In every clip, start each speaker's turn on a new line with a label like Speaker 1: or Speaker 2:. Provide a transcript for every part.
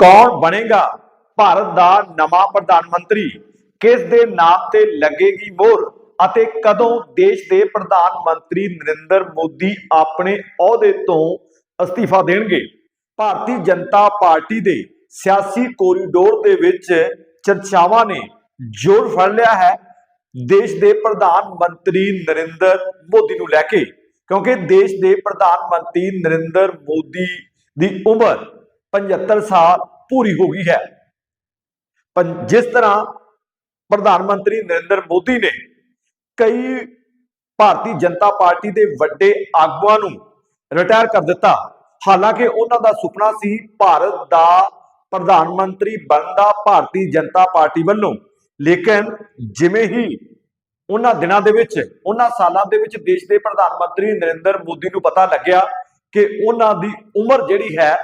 Speaker 1: ਕੌਣ ਬਣੇਗਾ? ਭਾਰਤ ਦਾ ਨਵਾਂ ਪ੍ਰਧਾਨ ਮੰਤਰੀ ਕਿਸ ਦੇ ਨਾਮ ਤੇ ਲੱਗੇਗੀ ਮੋਹਰ ਅਤੇ ਕਦੋਂ ਦੇਸ਼ ਦੇ ਪ੍ਰਧਾਨ ਮੰਤਰੀ ਨਰਿੰਦਰ ਮੋਦੀ ਆਪਣੇ ਅਹੁਦੇ ਤੋਂ ਅਸਤੀਫਾ ਦੇਣਗੇ? ਭਾਰਤੀ ਜਨਤਾ ਪਾਰਟੀ ਦੇ ਸਿਆਸੀ ਕੋਰੀਡੋਰ ਦੇ ਵਿੱਚ ਚਰਚਾਵਾਂ ਨੇ ਜੋਰ ਫੜ ਲਿਆ ਹੈ ਦੇਸ਼ ਦੇ ਪ੍ਰਧਾਨ ਮੰਤਰੀ ਨਰਿੰਦਰ ਮੋਦੀ ਨੂੰ ਲੈ ਕੇ, ਕਿਉਂਕਿ ਦੇਸ਼ ਦੇ ਪ੍ਰਧਾਨ ਮੰਤਰੀ ਨਰਿੰਦਰ ਮੋਦੀ ਦੀ ਉਮਰ 75 ਸਾਲ ਪੂਰੀ ਹੋ ਗਈ ਹੈ। ਜਿਸ ਤਰ੍ਹਾਂ ਪ੍ਰਧਾਨ ਮੰਤਰੀ ਨਰਿੰਦਰ ਮੋਦੀ ਨੇ ਕਈ ਭਾਰਤੀ ਜਨਤਾ ਪਾਰਟੀ ਦੇ ਵੱਡੇ ਆਗੂਆਂ ਨੂੰ ਰਿਟਾਇਰ ਕਰ ਦਿੱਤਾ। ਹਾਲਾਂਕਿ ਉਹਨਾਂ ਦਾ ਸੁਪਨਾ ਸੀ ਭਾਰਤ ਦਾ ਪ੍ਰਧਾਨ ਮੰਤਰੀ ਬਣਦਾ ਭਾਰਤੀ ਜਨਤਾ ਪਾਰਟੀ ਵੱਲੋਂ। ਲੇਕਿਨ ਜਿਵੇਂ ਹੀ ਉਹਨਾਂ ਦਿਨਾਂ ਦੇ ਵਿੱਚ, ਉਹਨਾਂ ਸਾਲਾਂ ਦੇ ਵਿੱਚ ਦੇਸ਼ ਦੇ ਪ੍ਰਧਾਨ ਮੰਤਰੀ ਨਰਿੰਦਰ ਮੋਦੀ ਨੂੰ ਪਤਾ ਲੱਗਿਆ ਕਿ ਉਹਨਾਂ ਦੀ ਉਮਰ ਜਿਹੜੀ ਹੈ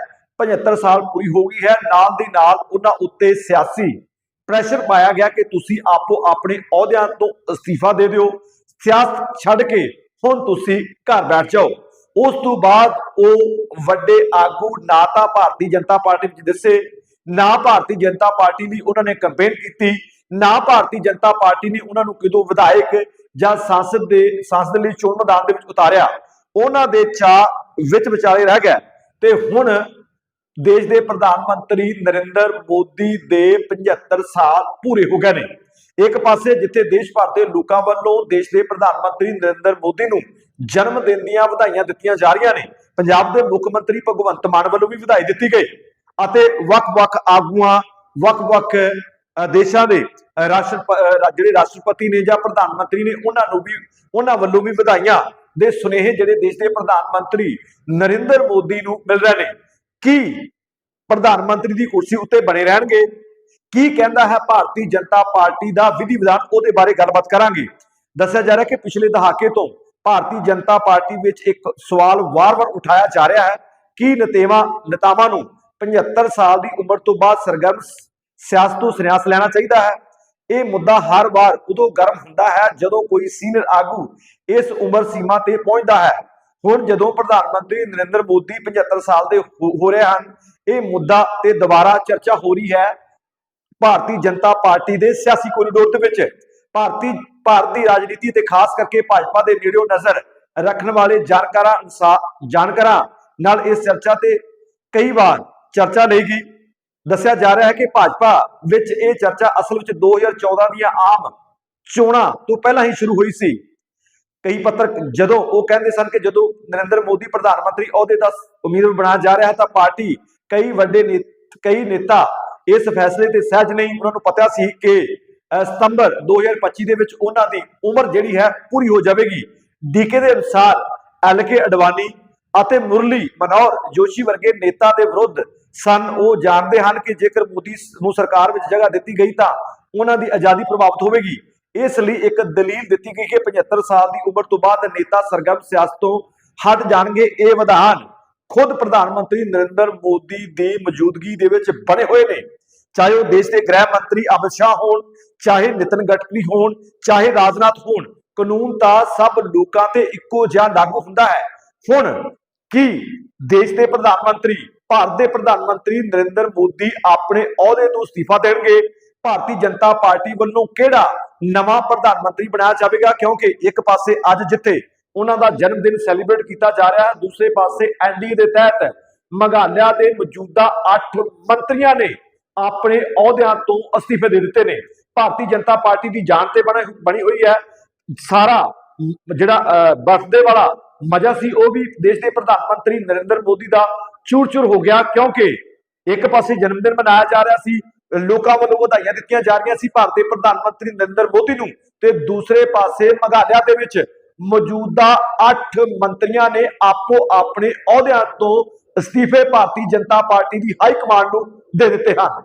Speaker 1: 75 ਸਾਲ ਪੂਰੀ ਹੋ ਗਈ ਹੈ। ਨਾਲ ਦੀ ਨਾਲ ਉਹਨਾਂ ਉੱਤੇ ਸਿਆਸੀ ਪ੍ਰੈਸ਼ਰ ਪਾਇਆ ਗਿਆ ਕਿ ਤੁਸੀਂ ਆਪੋ ਆਪਣੇ ਅਹੁਦਿਆਂ ਤੋਂ ਅਸਤੀਫਾ ਦੇ ਦਿਓ। ਸਿਆਸਤ ਛੱਡ ਕੇ ਹੁਣ ਤੁਸੀਂ ਘਰ ਬੈਠ ਜਾਓ। ਉਸ ਤੋਂ ਬਾਅਦ ਉਹ ਵੱਡੇ ਆਗੂ, ਨਾ ਤਾਂ ਭਾਰਤੀ ਜਨਤਾ ਪਾਰਟੀ ਵਿੱਚ ਦੱਸੇ, ਨਾ ਭਾਰਤੀ ਜਨਤਾ ਪਾਰਟੀ ਲਈ ਉਹਨਾਂ ਨੇ ਕੈਂਪੇਨ ਕੀਤੀ, ਨਾ ਭਾਰਤੀ ਜਨਤਾ ਪਾਰਟੀ ਨੇ ਉਹਨਾਂ ਨੂੰ ਕਿਦੋਂ ਵਿਧਾਇਕ ਜਾਂ ਸੰਸਦ ਦੇ, ਸੰਸਦ ਲਈ ਚੋਣ ਮੈਦਾਨ ਦੇ ਵਿੱਚ ਉਤਾਰਿਆ। ਉਹਨਾਂ ਦੇ ਚਾਹ ਵਿੱਚ ਵਿਚਾਲੇ ਰਹਿ ਗਿਆ। ਤੇ ਹੁਣ ਦੇਸ਼ ਦੇ ਪ੍ਰਧਾਨ ਮੰਤਰੀ ਨਰਿੰਦਰ ਮੋਦੀ ਦੇ 75 ਸਾਲ ਪੂਰੇ ਹੋ ਗਏ ਨੇ। ਇੱਕ ਪਾਸੇ ਜਿੱਥੇ ਦੇਸ਼ ਭਰ ਦੇ ਲੋਕਾਂ ਵੱਲੋਂ ਦੇਸ਼ ਦੇ ਪ੍ਰਧਾਨ ਮੰਤਰੀ ਨਰਿੰਦਰ ਮੋਦੀ ਨੂੰ ਜਨਮ ਦਿਨ ਦੀਆਂ ਵਧਾਈਆਂ ਦਿੱਤੀਆਂ ਜਾ ਰਹੀਆਂ ਨੇ, ਪੰਜਾਬ ਦੇ ਮੁੱਖ ਮੰਤਰੀ ਭਗਵੰਤ ਮਾਨ ਵੱਲੋਂ ਵੀ ਵਧਾਈ ਦਿੱਤੀ ਗਈ ਅਤੇ ਵੱਖ-ਵੱਖ ਆਗੂਆਂ, ਵੱਖ-ਵੱਖ ਦੇਸ਼ਾਂ ਦੇ ਰਾਸ਼ਟਰ ਜਿਹੜੇ ਰਾਸ਼ਟਰਪਤੀ ਨੇ ਜਾਂ ਪ੍ਰਧਾਨ ਮੰਤਰੀ ਨੇ, ਉਹਨਾਂ ਨੂੰ ਵੀ, ਉਹਨਾਂ ਵੱਲੋਂ ਵੀ ਵਧਾਈਆਂ ਦੇ ਸੁਨੇਹੇ ਜਿਹੜੇ ਦੇਸ਼ ਦੇ ਪ੍ਰਧਾਨ ਮੰਤਰੀ ਨਰਿੰਦਰ ਮੋਦੀ ਨੂੰ ਮਿਲ ਰਹੇ ਨੇ। ਕੀ ਪ੍ਰਧਾਨ ਮੰਤਰੀ ਦੀ ਕੁਰਸੀ ਉੱਤੇ ਬਣੇ ਰਹਿਣਗੇ? ਕੀ ਕਹਿੰਦਾ ਹੈ ਭਾਰਤੀ ਜਨਤਾ ਪਾਰਟੀ ਦਾ ਵਿਧੀ ਵਿਧਾਨ? ਉਹਦੇ ਬਾਰੇ ਗੱਲਬਾਤ ਕਰਾਂਗੇ। ਦੱਸਿਆ ਜਾ ਰਿਹਾ ਕਿ ਪਿਛਲੇ ਦਹਾਕੇ ਤੋਂ ਭਾਰਤੀ ਜਨਤਾ ਪਾਰਟੀ ਵਿੱਚ ਇੱਕ ਸਵਾਲ ਵਾਰ-ਵਾਰ ਉਠਾਇਆ ਜਾ ਰਿਹਾ ਹੈ ਕਿ ਨਤੇਵਾ, ਨੇਤਾਵਾਂ ਨੂੰ 75 ਸਾਲ ਦੀ ਉਮਰ ਤੋਂ ਬਾਅਦ ਸਰਗਰਮ ਸਿਆਸਤ ਤੋਂ ਸੰਨਿਆਸ ਲੈਣਾ ਚਾਹੀਦਾ ਹੈ। ਇਹ ਮੁੱਦਾ ਹਰ ਵਾਰ ਉਦੋਂ ਗਰਮ ਹੁੰਦਾ ਹੈ ਜਦੋਂ ਕੋਈ ਸੀਨੀਅਰ ਆਗੂ ਇਸ ਉਮਰ ਸੀਮਾ ਤੇ ਪਹੁੰਚਦਾ ਹੈ। ਹੁਣ ਜਦੋਂ ਪ੍ਰਧਾਨ ਮੰਤਰੀ ਨਰਿੰਦਰ ਮੋਦੀ 75 ਸਾਲ ਦੇ ਹੋ ਰਹੇ ਹਨ, ਇਹ ਮੁੱਦਾ ਤੇ ਦੁਬਾਰਾ ਚਰਚਾ ਹੋ ਰਹੀ ਹੈ ਭਾਰਤੀ ਜਨਤਾ ਪਾਰਟੀ ਦੇ ਸਿਆਸੀ ਕੋਰੀਡੋਰ ਦੇ ਵਿੱਚ। ਭਾਰਤੀ, ਭਾਰਤ ਰਾਜਨੀਤੀ ਤੇ ਖਾਸ ਕਰਕੇ ਭਾਜਪਾ ਦੇ ਨੇੜਿਓਂ ਨਜ਼ਰ ਰੱਖਣ ਵਾਲੇ ਜਾਣਕਾਰਾਂ ਅਨੁਸਾਰ ਜਾਣਕਾਰਾਂ ਨਾਲ ਇਸ ਚਰਚਾ ਤੇ ਕਈ ਵਾਰ ਚਰਚਾ ਲਈ ਗਈ। ਦੱਸਿਆ ਜਾ ਰਿਹਾ ਹੈ ਕਿ ਭਾਜਪਾ ਵਿੱਚ ਇਹ ਚਰਚਾ ਅਸਲ ਵਿੱਚ 2014 ਦੀਆਂ ਆਮ ਚੋਣਾਂ ਤੋਂ ਪਹਿਲਾਂ ਹੀ ਸ਼ੁਰੂ ਹੋਈ ਸੀ। ਕਈ ਪੱਤਰ ਜਦੋਂ ਉਹ ਕਹਿੰਦੇ ਸਨ ਕਿ ਜਦੋਂ ਨਰਿੰਦਰ ਮੋਦੀ ਪ੍ਰਧਾਨ ਮੰਤਰੀ ਅਹੁਦੇ ਦਾ ਉਮੀਦਵਾਰ ਬਣਾਇਆ ਜਾ ਰਿਹਾ ਤਾਂ ਪਾਰਟੀ ਕਈ ਵੱਡੇ ਨੇ ਕਈ ਨੇਤਾ ਇਸ ਫੈਸਲੇ ਤੇ ਸਹਿਜ ਨਹੀਂ। ਉਹਨਾਂ ਨੂੰ ਪਤਾ ਸੀ ਕਿ ਅਹ, ਸਤੰਬਰ 2025 ਦੇ ਵਿੱਚ ਉਹਨਾਂ ਦੀ ਉਮਰ ਜਿਹੜੀ ਹੈ ਪੂਰੀ ਹੋ ਜਾਵੇਗੀ। ਡੀਕੇ ਦੇ ਅਨੁਸਾਰ ਐਲਕੇ ਅਡਵਾਨੀ ਅਤੇ ਮੁਰਲੀ ਮਨੋਹਰ ਜੋਸ਼ੀ ਵਰਗੇ ਨੇਤਾ ਦੇ ਵਿਰੁੱਧ ਸਨ। ਉਹ ਜਾਣਦੇ ਹਨ ਕਿ ਜੇਕਰ ਮੋਦੀ ਨੂੰ ਸਰਕਾਰ ਵਿੱਚ ਜਗ੍ਹਾ ਦਿੱਤੀ ਗਈ ਤਾਂ ਉਹਨਾਂ ਦੀ ਆਜ਼ਾਦੀ ਪ੍ਰਭਾਵਿਤ ਹੋਵੇਗੀ। ਇਸ ਲਈ ਇੱਕ ਦਲੀਲ ਦਿੱਤੀ ਗਈ ਕਿ 75 ਸਾਲ ਦੀ ਉਮਰ ਤੋਂ ਬਾਅਦ ਨੇਤਾ ਸਰਗਰਮ ਸਿਆਸਤ ਤੋਂ ਹਟ ਜਾਣਗੇ। ਇਹ ਵਿਧਾਨ ਖੁਦ ਪ੍ਰਧਾਨ ਮੰਤਰੀ ਨਰਿੰਦਰ ਮੋਦੀ ਦੀ ਮੌਜੂਦਗੀ ਦੇ ਵਿੱਚ ਬਣੇ ਹੋਏ ਨੇ। ਚਾਹੇ ਉਹ ਦੇਸ਼ ਦੇ ਗ੍ਰਹਿ ਮੰਤਰੀ ਅਮਿਤ ਸ਼ਾਹ ਹੋਣ, ਚਾਹੇ ਨਿਤਨ ਗਡਕਰੀ ਹੋਣ, ਚਾਹੇ ਰਾਜਨਾਥ ਹੋਣ, ਕਾਨੂੰਨ ਤਾਂ ਸਭ ਲੋਕਾਂ ਤੇ ਇੱਕੋ ਜਿਹਾ ਲਾਗੂ ਹੁੰਦਾ ਹੈ। ਹੁਣ ਕੀ ਦੇਸ਼ ਦੇ ਪ੍ਰਧਾਨ ਮੰਤਰੀ, ਭਾਰਤ ਦੇ ਪ੍ਰਧਾਨ ਮੰਤਰੀ ਨਰਿੰਦਰ ਮੋਦੀ ਆਪਣੇ ਅਹੁਦੇ ਤੋਂ ਅਸਤੀਫਾ ਦੇਣਗੇ? ਭਾਰਤੀ ਜਨਤਾ ਪਾਰਟੀ ਵੱਲੋਂ ਕਿਹੜਾ ਨਵਾਂ ਪ੍ਰਧਾਨ ਮੰਤਰੀ ਬਣਾਇਆ ਜਾਵੇਗਾ, ਕਿਉਂਕਿ ਇੱਕ ਪਾਸੇ ਅੱਜ ਜਿੱਥੇ ਉਹਨਾਂ ਦਾ ਜਨਮ ਦਿਨ ਸੈਲੀਬ੍ਰੇਟ ਕੀਤਾ ਜਾ ਰਿਹਾ ਹੈ, ਦੂਸਰੇ ਪਾਸੇ ਐਨਡੀਏ ਦੇ ਤਹਿਤ ਮੇਘਾਲਿਆ ਦੇ ਮੌਜੂਦਾ 8 ਮੰਤਰੀਆਂ ਨੇ ਆਪਣੇ ਅਹੁਦਿਆਂ ਤੋਂ ਅਸਤੀਫੇ ਦੇ ਦਿੱਤੇ ਨੇ। ਭਾਰਤੀ ਜਨਤਾ ਪਾਰਟੀ ਦੀ ਜਾਨ ਤੇ ਬਣੀ ਬਣੀ ਹੋਈ ਹੈ। ਸਾਰਾ ਮ- ਜਿਹੜਾ ਬਰਥਡੇ ਵਾਲਾ ਮਜ਼ਾ ਸੀ, ਉਹ ਵੀ ਦੇਸ਼ ਦੇ ਪ੍ਰਧਾਨ ਮੰਤਰੀ ਨਰਿੰਦਰ ਮੋਦੀ ਦਾ ਚੂਰ-ਚੂਰ ਹੋ ਗਿਆ, ਕਿਉਂਕਿ ਇੱਕ ਪਾਸੇ ਜਨਮ ਦਿਨ ਮਨਾਇਆ ਜਾ ਰਿਹਾ ਸੀ ਲੋਕਾਂ ਵੱਲੋਂ ਵਧਾਈਆਂ ਦਿੱਤੀਆਂ ਜਾ ਰਹੀਆਂ ਸੀ। ਭਾਰਤੀ ਪ੍ਰਧਾਨ ਮੰਤਰੀ ਨਰਿੰਦਰ ਮੋਦੀ ਨੂੰ ਤੇ ਦੂਸਰੇ ਪਾਸੇ ਮੇਘਾਲਿਆ ਦੇ ਵਿੱਚ ਮੌਜੂਦਾ 8 ਮੰਤਰੀਆਂ ਨੇ ਆਪੋ ਆਪਣੇ ਅਹੁਦਿਆਂ ਤੋਂ ਅਸਤੀਫੇ ਭਾਰਤੀ ਜਨਤਾ ਪਾਰਟੀ ਦੀ ਹਾਈ ਕਮਾਂਡ ਨੂੰ ਦੇ ਦਿੱਤੇ ਹਨ।